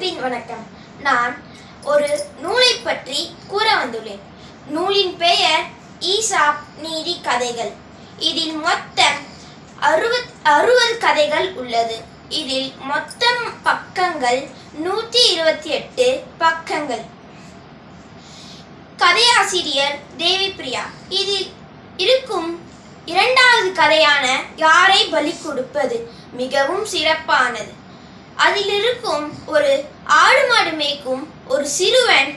அன்பின் வணக்கம். நான் ஒரு நூலை பற்றி கூற வந்துள்ளேன். நூலின் பெயர் ஈசாப் நீதி கதைகள். இதில் மொத்தம் அறுபத் அறுபது கதைகள் உள்ளது. இதில் மொத்தம் பக்கங்கள் நூற்றி இருபத்தி எட்டு பக்கங்கள். கதையாசிரியர் தேவி பிரியா இதில் இருக்கும் இரண்டாவது கதையான யாரை பலி கொடுப்பது? மிகவும் சிறப்பானது. அதில் இருக்கும் ஒரு ஆடு மாடு மேய்க்கும் ஒரு சிறுவன்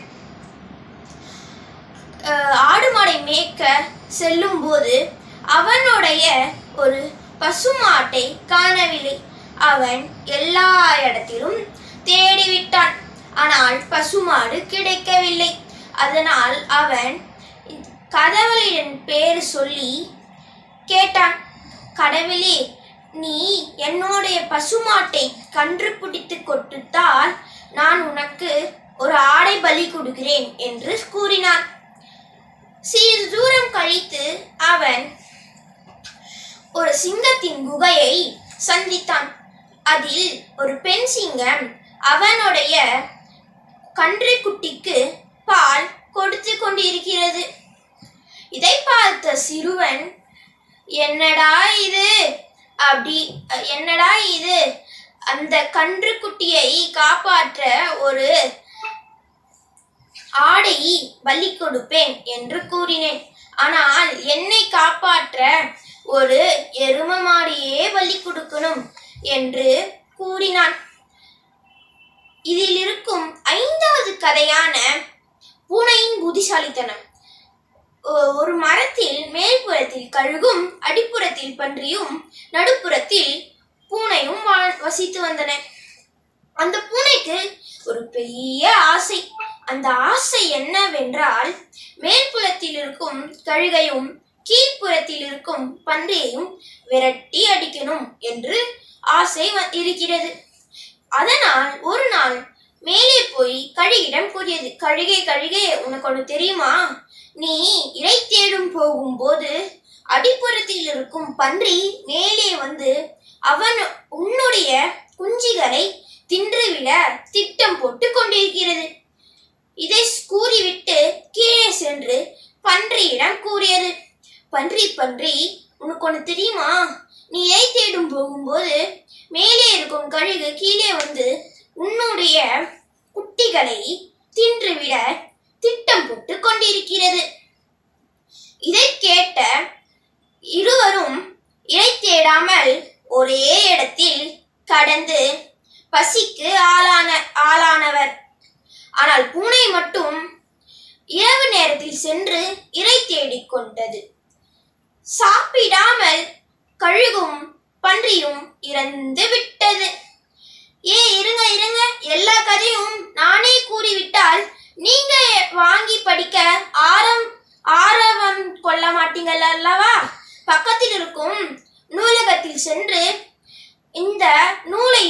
ஆடு மாடை மேய்க்க செல்லும் போது அவனுடைய ஒரு பசுமாட்டை காணவில்லை. அவன் எல்லா இடத்திலும் தேடிவிட்டான். ஆனால் பசுமாடு கிடைக்கவில்லை. அதனால் அவன் கதவளின் பேர் சொல்லி கேட்டான். கடவுளே நீ என்னுடைய பசுமாட்டை கன்று பிடித்து கொடுத்தால் நான் உனக்கு ஒரு ஆடை பலி கொடுக்கிறேன் என்று கூறினான். சிறிது தூரம் கழித்து அவன் ஒரு சிங்கத்தின் குகையை சந்தித்தான். அதில் ஒரு பெண் சிங்கம் அவனுடைய கன்றுக்குட்டிக்கு பால் கொடுத்து கொண்டிருக்கிறது. இதை பார்த்த சிறுவன் என்னடா இது? அப்படி என்னடா இது? அந்த கன்றுக்குட்டியை காப்பாற்ற ஒரு ஆடை பலி கொடுப்பேன் என்று கூறினேன். ஆனால் என்னை காப்பாற்ற ஒரு எரும மாடியே பலி கொடுக்கணும் என்று கூறினான். இதில் இருக்கும் ஐந்தாவது கதையான பூனையின் புத்திசாலித்தனம். ஒரு மரத்தில் மேல்புறத்தில் கழுகும் அடிப்புறத்தில் பன்றியும் நடுப்புறத்தில் பூனையும் வசித்து வந்தன. அந்த பூனைக்கு ஒரு பெரிய ஆசை. அந்த ஆசை என்னவென்றால் மேல்புறத்தில் இருக்கும் கழுகையும் கீழ்ப்புறத்தில் இருக்கும் பன்றியையும் விரட்டி அடிக்கணும் என்று ஆசை இருக்கிறது. அதனால் ஒரு நாள் மேலே போய் கழுகிடம் கூறியது கழுகை கழுகை உனக்கு ஒன்று தெரியுமா? நீ இறை தேடும் போகும்போது அடிப்புறத்தில் இருக்கும் பன்றி மேலே வந்து அவன் உன்னுடைய குஞ்சுகளை தின்றுவிட திட்டம் போட்டு கொண்டிருக்கிறது. இதை கூறிவிட்டு கீழே சென்று பன்றியிடம் கூறியது. பன்றி பன்றி உனக்கு ஒன்று தெரியுமா? நீ இறை தேடும் போகும்போது மேலே இருக்கும் கழுகு கீழே வந்து உன்னுடைய குட்டிகளை தின்றுவிட இருக்கிறது. இதை கேட்ட இருவரும் இறை தேடாமல் ஒரே இடத்தில் கடந்து பசிக்கு ஆளான ஆளானவர். ஆனால் பூனை மட்டும் இரவு நேரத்தில் சென்று இறை தேடிக்கொண்டது சாப்பிடாமல் கழுகும் பன்றியும் இறந்து விட்டது. ஏ இருங்க இருங்க. எல்லா கதையும் நானே கூறிவிட்டால் நீங்க வாங்கி படிக்க ஆரம் ஆரவம் கொள்ள மாட்டீங்கள் அல்லவா? பக்கத்தில் இருக்கும் நூலகத்தில் சென்று இந்த நூலை